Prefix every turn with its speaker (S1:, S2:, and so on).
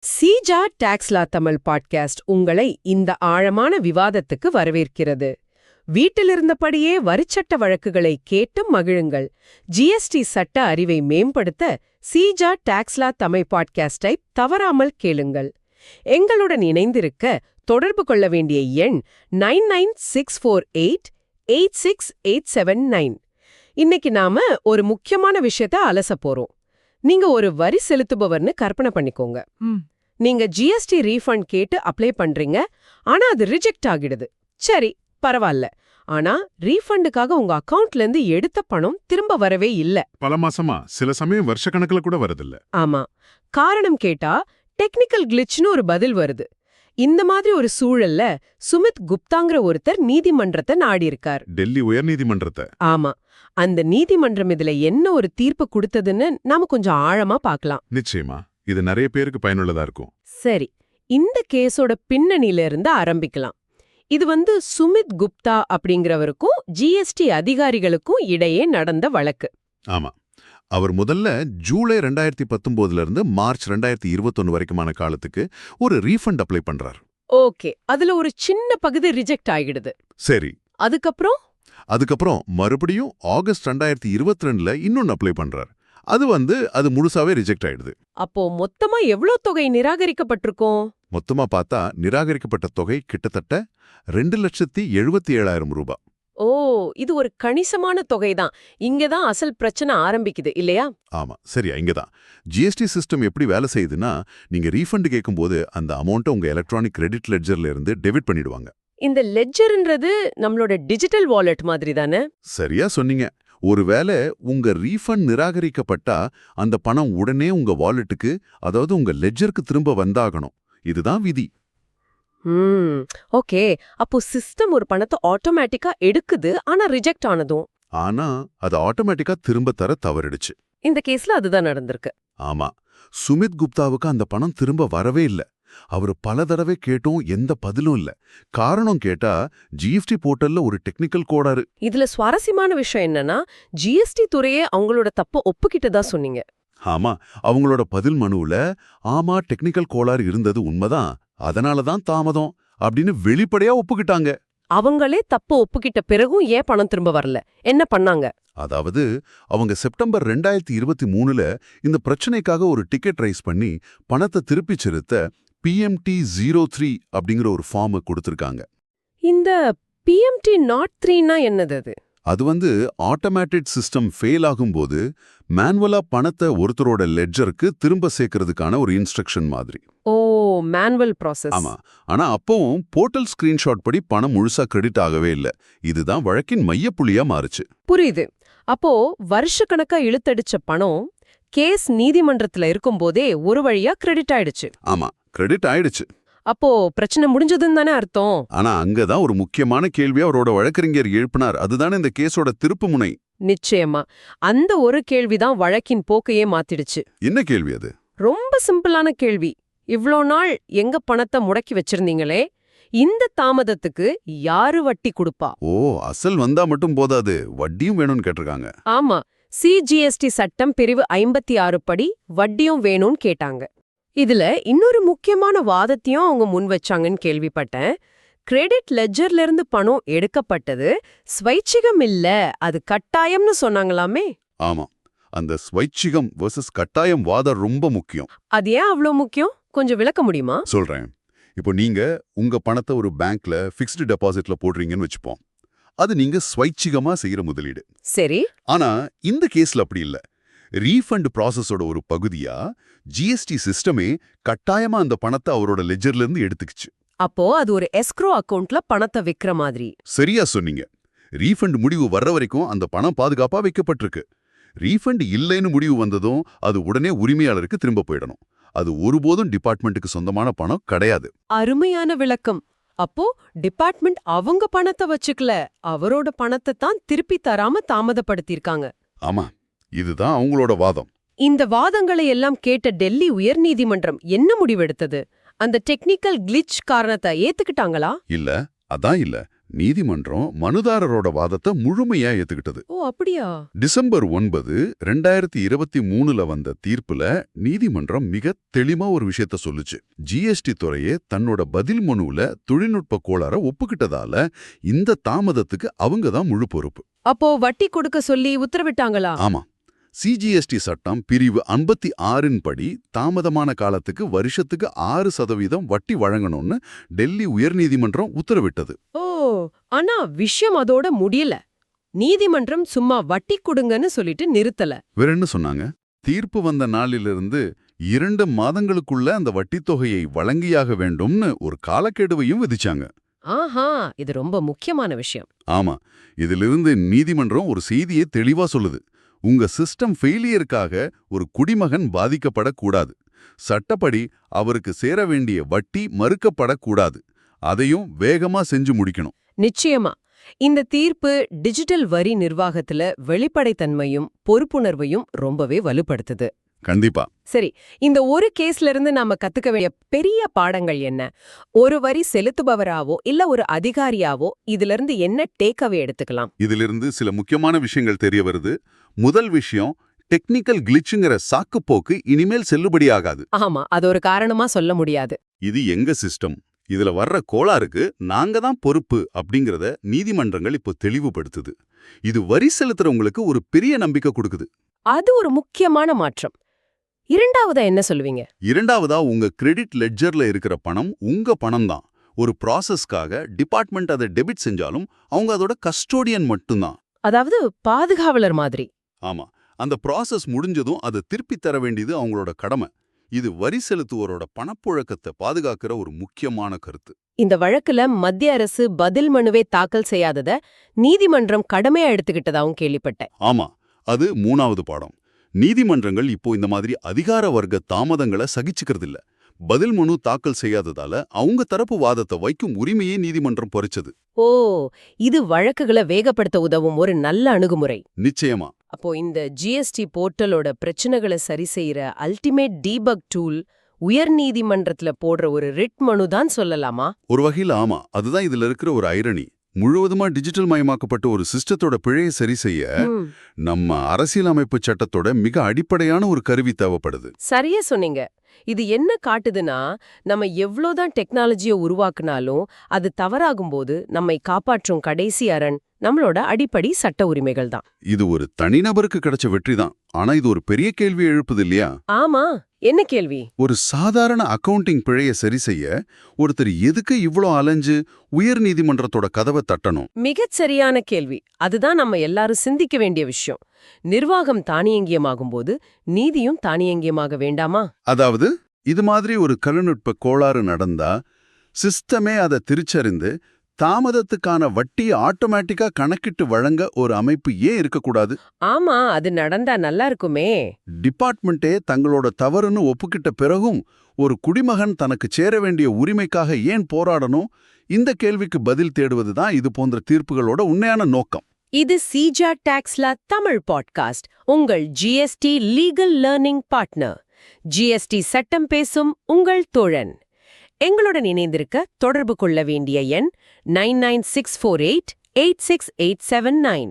S1: சீஜா டாக்ஸ்லா தமிழ் பாட்காஸ்ட் உங்களை இந்த ஆழமான விவாதத்துக்கு வரவேற்கிறது. வீட்டிலிருந்தபடியே வரிச்சட்ட வழக்குகளை கேட்டும் மகிழுங்கள். ஜிஎஸ்டி சட்ட அறிவை மேம்படுத்த சீஜா டாக்ஸ்லா தமிழ் பாட்காஸ்டை தவறாமல் கேளுங்கள். எங்களுடன் இணைந்திருக்க தொடர்பு கொள்ள வேண்டிய எண் nine nine six four eight eight six eight seven nine. இன்னைக்கு நாம ஒரு முக்கியமான விஷயத்த அலச போறோம். நீங்க ஒரு வரி செலுத்துபவர்னு கற்பனை பண்ணிக்கோங்க. நீங்க ஜிஎஸ்டி ரீஃபண்ட் கேட்டு அப்ளை பண்றீங்க. ஆனா அது ரிஜெக்ட் ஆகிடுது. சரி பரவாயில்ல. ஆனா ரீஃபண்டுக்காக உங்க அக்கவுண்ட்ல இருந்து எடுத்த பணம் திரும்ப வரவே இல்ல.
S2: பல மாசமா? சில சமயம் வருஷக்கணக்குல கூட வரதில்ல.
S1: ஆமா. காரணம் கேட்டா டெக்னிக்கல் கிளிச்னு ஒரு பதில் வருது. இந்த மாதிரி ஒரு சூழல்ல சுமித் குப்தாங்கிற ஒருத்தர் நீதிமன்றத்தை நாடியிருக்கார்.
S2: டெல்லி உயர்நீதிமன்றத்தை
S1: ஆமா. அந்த நீதிமன்றம் இதுல என்ன ஒரு தீர்ப்பு கொடுத்ததுன்னு நாம கொஞ்சம் ஆழமா பார்க்கலாம்.
S2: நிச்சயமா. இது நிறைய பேருக்கு பயனுள்ளதா இருக்கும்.
S1: சரி இந்த கேஸோட பின்னணியில இருந்து ஆரம்பிக்கலாம். இது வந்து சுமித் குப்தா அப்படிங்கிறவருக்கும் ஜிஎஸ்டி அதிகாரிகளுக்கும் இடையே நடந்த வழக்கு.
S2: ஆமா. அவர் முதல்ல ஜூலை ரெண்டாயிரத்தி பத்தொன்பதுல இருந்து மார்ச் ரெண்டாயிரத்தி இருபத்தொன்னு வரைக்குமான காலத்துக்கு ஒரு ரீஃபண்ட் அப்ளை பண்றார்.
S1: ஓகே அதுல ஒரு சின்ன பகுதி ரிஜெக்ட் ஆகிடுது.
S2: சரி.
S1: அதுக்கப்புறம்?
S2: அதுக்கப்புறம் மறுபடியும் ஆகஸ்ட் ரெண்டாயிரத்தி இருபத்தி ரெண்டுல இன்னொன்னு அப்ளை பண்றார். அது வந்து அது முழுசாவே ரிஜெக்ட் ஆயிடுது.
S1: அப்போ மொத்தமா எவ்ளோ தொகை நிராகரிக்கப்பட்டிருக்கும்?
S2: மொத்தமா பார்த்தா நிராகரிக்கப்பட்ட தொகை கிட்டத்தட்ட ரெண்டு லட்சத்தி எழுபத்தி ஏழாயிரம் ரூபாய்
S1: ஓ இது ஒரு கணிசமான தொகைதான். இங்கதான் அசல் பிரச்சனை ஆரம்பிக்குது இல்லையா?
S2: ஆமா சரியா இங்கதான் ஜிஎஸ்டி சிஸ்டம் எப்படி வேலை செய்யுதுன்னா நீங்க ரீஃபண்ட் கேட்கும்போது அந்த அமௌண்ட்டை உங்க எலக்ட்ரானிக் கிரெடிட் லெட்ஜர்ல இருந்து டெபிட் பண்ணிடுவாங்க.
S1: இந்த லெட்ஜர்ன்றது நம்மளோட டிஜிட்டல் வாலெட் மாதிரி தானே?
S2: சரியா சொன்னீங்க. ஒருவேளை உங்க ரீஃபண்ட் நிராகரிக்கப்பட்டா அந்த பணம் உடனே உங்க வாலெட்டுக்கு அதாவது உங்க லெட்ஜருக்கு திரும்ப வந்தாகணும். இதுதான் விதி.
S1: ம் ஓகே. அப்போ சிஸ்டம் ஒரு பணத்தை ஆட்டோமேட்டிக்கா எடுக்குது ஆனா ரிஜெக்ட் ஆனதும்?
S2: ஆனா அது ஆட்டோமேட்டிக்கா திரும்ப தர தவறிடுச்சு.
S1: இந்த கேஸ்ல அதுதான் நடந்திருக்கு.
S2: ஆமா. சுமித் குப்தாவுக்கு அந்த பணம் திரும்ப வரவே இல்ல. அவர் பல தடவை கேட்டும் எந்த பதிலும் இல்ல. காரணம் கேட்டா ஜிஎஸ்டி போர்ட்டல்ல ஒரு டெக்னிக்கல் கோடாரு.
S1: இதுல சுவாரஸ்யமான விஷயம் என்னன்னா ஜிஎஸ்டி துறையே அவங்களோட தப்ப ஒப்புக்கிட்டதா சொன்னீங்க.
S2: ஆமா அவங்களோட பதில் மனுவுல ஆமா டெக்னிக்கல் கோளாறு இருந்தது உண்மைதான் அதனால தான் தாமதம் அப்படின்னு வெளிப்படையா ஒப்புக்கிட்டாங்க.
S1: அவங்களே தப்ப ஒப்புக்கிட்ட பிறகும் ஏன் பணம் திரும்ப வரல? என்ன பண்ணாங்க?
S2: அதாவது அவங்க செப்டம்பர் ரெண்டாயிரத்தி இருபத்தி மூணுல இந்த பிரச்சனைக்காக ஒரு டிக்கெட் ரைஸ் பண்ணி பணத்தை திருப்பிச் செலுத்த பிஎம்டி ஜீரோ த்ரீ அப்படிங்கிற ஒரு ஃபார்மை கொடுத்திருக்காங்க.
S1: இந்த பிஎம்டி நாட் த்ரீனா என்னது அது?
S2: அது வந்து ஆட்டோமேட்டட் சிஸ்டம் ஃபெயில் ஆகும்போது மேனுவலா பணத்தை ஒருத்தரோட லெட்ஜருக்கு திரும்ப சேர்க்கறதுக்கான ஒரு இன்ஸ்ட்ரக்ஷன் மாதிரி.
S1: ஓ மேனுவல் ப்ராசஸ்
S2: ஆமா. ஆனா அப்பவும் போர்ட்டல் ஸ்கிரீன்ஷாட் படி பணம் முழுசா கிரெடிட் ஆகவே இல்ல. இதுதான் வழக்கின் மையப்புள்ளியா மாறுச்சு.
S1: புரியுது. அப்போ வருஷக்கணக்கா இழுத்தடிச்ச பணம் கேஸ் நீதிமன்றத்துல இருக்கும்போதே ஒரு வழியா கிரெடிட் ஆயிடுச்சு.
S2: ஆமா. கிரெடிட் ஆயிடுச்சு.
S1: அப்போ பிரச்சனை முடிஞ்சதுன்னு தானே அர்த்தம்?
S2: ஆனா அங்கதான் ஒரு முக்கியமான கேள்வி அவரோட வழக்கறிஞர் எழுப்பினார். அதுதானே இந்த கேஸோட திருப்பு முனை.
S1: நிச்சயமா. அந்த ஒரு கேள்விதான் வழக்கின் போக்கையே மாத்திடுச்சு.
S2: என்ன கேள்வி அது?
S1: ரொம்ப சிம்பிளான கேள்வி. இவ்ளோ நாள் எங்க பணத்தை முடக்கி வச்சிருந்தீங்களே? இந்த தாமதத்துக்கு யாரு வட்டி கொடுப்பா?
S2: ஓ அசல் வந்தா மட்டும் போதாது. வட்டியும் வேணும்னு கேட்டிருக்காங்க.
S1: ஆமா. சிஜிஎஸ்டி சட்டம் பிரிவு ஐம்பத்தி ஆறு படி வட்டியும் வேணும்னு கேட்டாங்க. இதுல இன்னொரு முக்கியமான வாதத்தையும் அவங்க முன் வச்சாங்கன்னு கேள்விப்பட்டேன். கிரெடிட் லெட்ஜர்ல இருந்து பணம் எடுக்கப்பட்டது ஸ்வைச்சிகம் இல்ல அது கட்டாயம்னு சொன்னாங்களாமே?
S2: ஆமா. அந்த ஸ்வைச்சிகம் வெர்சஸ் கட்டாயம் வாதம் ரொம்ப முக்கியம்.
S1: அது ஏன் அவ்ளோ முக்கியம்? கொஞ்சம் விளக்க முடியுமா?
S2: சொல்றேன். இப்போ நீங்க உங்க பணத்தை ஒரு பேங்க்ல ஃபிக்ஸ்டு டெபாசிட்ல போடுறீங்கன்னு வச்சுப்போம். அது நீங்க ஸ்வைச்சிகமா செய்யற முதலீடு.
S1: சரி.
S2: ஆனா இந்த கேஸ்ல அப்படி இல்ல. ரீஃபண்ட் ப்ராசஸோட ஒரு பகுதியா ஜிஎஸ்டி சிஸ்டமே கட்டாயமா அந்த பணத்தை அவரோட லெஜர்ல இருந்து எடுத்துக்கிச்சு.
S1: அப்போ அது ஒரு எஸ்க்ரோ அக்கவுண்ட்ல பணத்தை விக்கிற மாதிரி.
S2: சரியா சொன்னீங்க. ரீஃபண்ட் முடிவு வர்ற வரைக்கும் அந்த பணம் பாதுகாப்பா வைக்கப்பட்டிருக்கு. ரீஃபண்ட் இல்லைன்னு முடிவு வந்ததும் அது உடனே உரிமையாளருக்கு திரும்ப போயிடணும். அது ஒருபோதும் டிபார்ட்மெண்ட்டுக்கு சொந்தமான பணம் கிடையாது.
S1: அருமையான விளக்கம். அப்போ டிபார்ட்மெண்ட் அவங்க பணத்தை வச்சுக்கல. அவரோட பணத்தை தான் திருப்பி தராம தாமதப்படுத்தியிருக்காங்க.
S2: ஆமா. இதுதான் அவங்களோட வாதம்.
S1: இந்த வாதங்களை எல்லாம் கேட்ட டெல்லி உயர்நீதிமன்றம் என்ன முடிவெடுத்தது? அந்த டெக்னிக்கல் கிளிச் காரணத்தை ஏத்துக்கிட்டாங்களா?
S2: இல்ல அதான் இல்ல. நீதிமன்றம் மனுதாரரோட வாதத்தை முழுமையா ஏத்துக்கிட்டது.
S1: ஓ அப்படியா?
S2: டிசம்பர் ஒன்பது ரெண்டாயிரத்தி இருபத்தி மூணுல வந்த தீர்ப்புல நீதிமன்றம் மிக தெளிவா ஒரு விஷயத்த சொல்லுச்சு. ஜிஎஸ்டி துறையே தன்னோட பதில் மனுவுல தொழில்நுட்ப கோளாற ஒப்புக்கிட்டதால இந்த தாமதத்துக்கு அவங்க தான் முழு பொறுப்பு.
S1: அப்போ வட்டி கொடுக்க சொல்லி உத்தரவிட்டாங்களா?
S2: ஆமா. சிஜிஎஸ்டி சட்டம் பிரிவு ஐம்பத்தி ஆறின் படி தாமதமான காலத்துக்கு வருஷத்துக்கு ஆறு சதவீதம் வட்டி வழங்கணும்னு டெல்லி உயர்நீதிமன்றம் உத்தரவிட்டது.
S1: ஓ ஆனா விஷயம் அதோட முடியல. நீதிமன்றம் சும்மா வட்டி கொடுங்கன்னு சொல்லிட்டு நிறுத்தல.
S2: வேற என்ன சொன்னாங்க? தீர்ப்பு வந்த நாளிலிருந்து இரண்டு மாதங்களுக்குள்ள அந்த வட்டித் தொகையை வழங்கியாக வேண்டும்னு ஒரு காலக்கெடுவையும் விதிச்சாங்க.
S1: ஆஹா இது ரொம்ப முக்கியமான விஷயம்.
S2: ஆமா இதிலிருந்து நீதிமன்றம் ஒரு செய்தியை தெளிவா சொல்லுது. உங்க சிஸ்டம் ஃபெயிலியருக்காக ஒரு குடிமகன் பாதிக்கப்படக்கூடாது. சட்டப்படி அவருக்கு சேர வேண்டிய வட்டி மறுக்கப்படக்கூடாது. அதையும் வேகமா செஞ்சு முடிக்கணும்.
S1: நிச்சயமா. இந்த தீர்ப்பு டிஜிட்டல் வரி நிர்வாகத்துல வெளிப்படைத்தன்மையும் பொறுப்புணர்வையும் ரொம்பவே வலுப்படுத்துது.
S2: கண்டிப்பா.
S1: சரி இந்த ஒரு கேஸ்ல இருந்து நாம கத்துக்க வேண்டிய பெரிய பாடங்கள் என்ன? ஒரு வரி செலுத்துபவராவோ இல்ல ஒரு அதிகாரியாவோ இதுல இருந்து என்ன டேக்அவே எடுத்துக்கலாம்?
S2: இதிலிருந்து சில முக்கியமான விஷயங்கள் தெரிய வருது. முதல் விஷயம் டெக்னிக்கல் கிளிச்சுங்கிற சாக்குப்போக்கு இனிமேல் செல்லுபடியாகாது.
S1: ஆமா அது ஒரு காரணமா சொல்ல முடியாது.
S2: இது எங்க சிஸ்டம் இதுல வர்ற கோளாறுக்கு நாங்க தான் பொறுப்பு அப்படிங்கறத நீதிமன்றங்கள் இப்போ தெளிவுபடுத்துது. இது வரி செலுத்துறவங்களுக்கு ஒரு பெரிய நம்பிக்கை கொடுக்குது.
S1: அது ஒரு முக்கியமான மாற்றம். இரண்டாவதா என்ன சொல்லுவீங்க?
S2: இரண்டாவதா உங்க கிரெடிட் லெட்ஜர்ல இருக்கிற பணம் உங்க பணம் தான் ஒரு ப்ராசஸ்க்காக டிபார்ட்மெண்ட் அதை டெபிட் செஞ்சாலும் அவங்க அதோட கஸ்டோடியன் மட்டும்தான்.
S1: அதாவது பாதுகாவலர் மாதிரி.
S2: ஆமா. அந்த ப்ராசஸ் முடிஞ்சதும் அதை திருப்பி தர வேண்டியது அவங்களோட கடமை. இது வரி செலுத்துவோரோட பணப்புழக்கத்தை பாதுகாக்கிற ஒரு முக்கியமான கருத்து.
S1: இந்த வழக்குல மத்திய அரசு பதில் மனுவே தாக்கல் செய்யாதத நீதிமன்றம் கடமையா எடுத்துக்கிட்டதாவும் கேள்விப்பட்டேன்.
S2: ஆமா. அது மூணாவது பாடம். நீதிமன்றங்கள் இப்போ இந்த மாதிரி அதிகார வர்க்க தாமதங்களை சகிச்சுக்கிறது இல்ல பதில் மனு தாக்கல் செய்யாததால அவங்க தரப்பு வாதத்தை வைக்கும் உரிமையே நீதிமன்றம் பறிச்சது.
S1: ஓ இது வழக்குகளை வேகப்படுத்த உதவும் ஒரு நல்ல அணுகுமுறை.
S2: நிச்சயமா.
S1: அப்போ இந்த ஜிஎஸ்டி போர்ட்டலோட பிரச்சனைகளை சரி செய்யற அல்டிமேட் டீபக் டூல் உயர் நீதிமன்றத்துல போடுற ஒரு ரிட் மனு தான் சொல்லலாமா?
S2: ஒரு வகையில் ஆமா. அதுதான் இதுல இருக்கிற ஒரு ஐரணி. முழுவதுமா டிஜிட்டல் மயமாக்கப்பட்ட ஒரு சிஸ்டத்தோட பிழையை சரி செய்ய நம்ம அரசியலமைப்பு சட்டத்தோட மிக அடிப்படையான ஒரு கருவி தேவைப்படுது.
S1: சரியா சொன்னீங்க. இது என்ன காட்டுதுன்னா நம்ம எவ்வளோதான் டெக்னாலஜியை உருவாக்குனாலும் அது தவறாகும்போது நம்மை காப்பாற்றும் கடைசி அரண் நம்மளோட அடிப்படை சட்ட உரிமைகள் தான்
S2: இது ஒரு தனிநபருக்கு கிடைச்ச வெற்றி தான் ஆனா இது ஒரு பெரிய கேள்வி எழுப்புது இல்லையா?
S1: ஆமா. என்ன கேள்வி?
S2: ஒரு சாதாரண அக்கவுண்டிங் பிழையை சரி செய்ய ஒருத்தர் எதுக்கு இவ்ளோ அலைஞ்சு உயர் நீதிமன்றத்தோட கதவை தட்டணும்?
S1: மிகச் சரியான கேள்வி. அதுதான் நம்ம எல்லாரும் சிந்திக்க வேண்டிய விஷயம். நிர்வாகம் தானியங்கியமாகும்போது நீதியும் தானியங்கியமாக வேண்டாமா?
S2: அதாவது இது மாதிரி ஒரு கருநுட்ப கோளாறு நடந்தா சிஸ்டமே அதை திருச்சறிந்து தாமதத்துக்கான வட்டியை ஆட்டோமேட்டிக்கா கணக்கிட்டு வழங்க ஒரு அமைப்பு ஏன் இருக்கக்கூடாது?
S1: ஆமா அது நடந்தா நல்லா இருக்குமே.
S2: டிபார்ட்மெண்ட்டே தங்களோட தவறுன்னு ஒப்புக்கிட்ட பிறகும் ஒரு குடிமகன் தனக்கு சேர வேண்டிய உரிமைக்காக ஏன் போராடணும்? இந்த கேள்விக்கு பதில் தேடுவது தான் இது போன்ற தீர்ப்புகளோட உண்மையான நோக்கம்.
S1: இது சீஜா டாக்ஸ்ல தமிழ் பாட்காஸ்ட். உங்கள் GST legal learning partner GST சட்டம் பேசும் உங்கள் தோழன். எங்களுடன் இணைந்திருக்க தொடர்பு கொள்ள வேண்டிய எண் nine nine six four eight eight six eight seven nine.